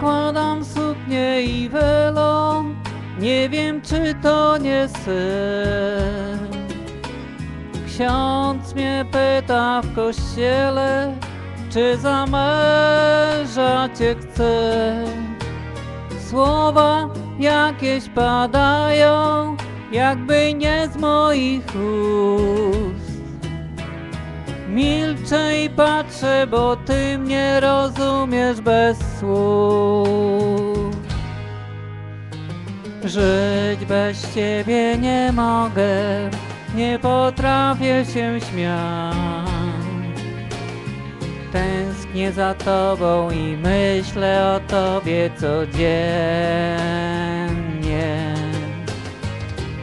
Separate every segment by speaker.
Speaker 1: Zakładam suknię i welon, nie wiem czy to nie sen. Ksiądz mnie pyta w kościele, czy za cię chcę. Słowa jakieś padają, jakby nie z moich ust. Milczę i patrzę, bo ty mnie rozumiesz bez słów. Żyć bez ciebie nie mogę, nie potrafię się śmiać. Tęsknię za tobą i myślę o tobie codziennie.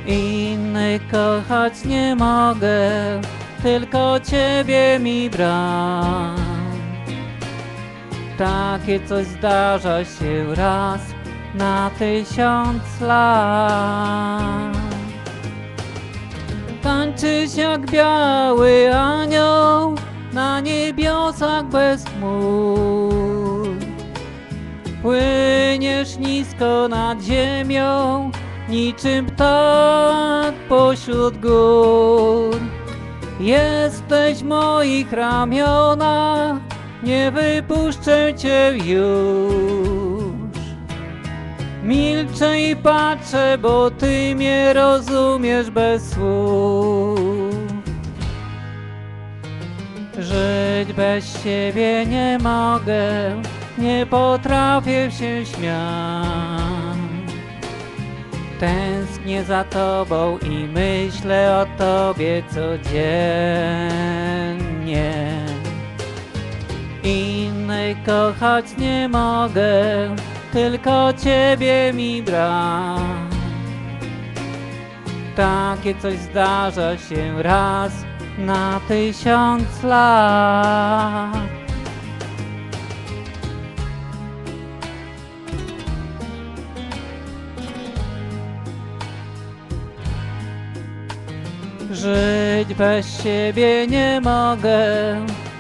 Speaker 1: Innych kochać nie mogę, tylko ciebie mi brak. Takie coś zdarza się raz na tysiąc lat. Tańczysz jak biały anioł na niebiosach bez chmur. Płyniesz nisko nad ziemią, niczym ptak pośród gór. Jesteś w moich ramionach, nie wypuszczę cię już. Milczę i patrzę, bo ty mnie rozumiesz bez słów. Żyć bez ciebie nie mogę, nie potrafię się śmiać. Tęsknię za tobą i myślę o tobie codziennie. Innych kochać nie mogę, tylko ciebie mi brak. Takie coś zdarza się raz na tysiąc lat. Żyć bez siebie nie mogę,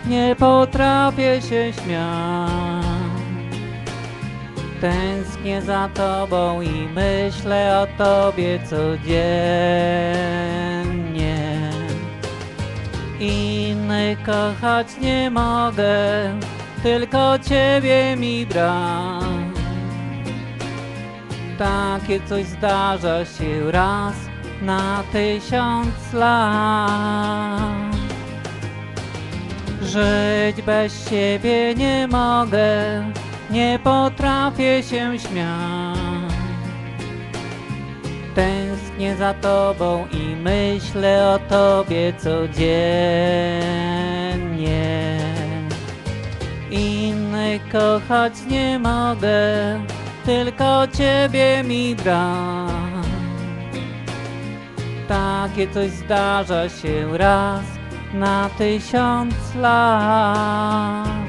Speaker 1: nie potrafię się śmiać. Tęsknię za tobą i myślę o tobie codziennie. Innych kochać nie mogę, tylko ciebie mi brak. Takie coś zdarza się raz na tysiąc lat. Żyć bez ciebie nie mogę, nie potrafię się śmiać. Tęsknię za tobą i myślę o tobie codziennie. Innych kochać nie mogę, tylko ciebie mi brak. Takie coś zdarza się raz na tysiąc lat.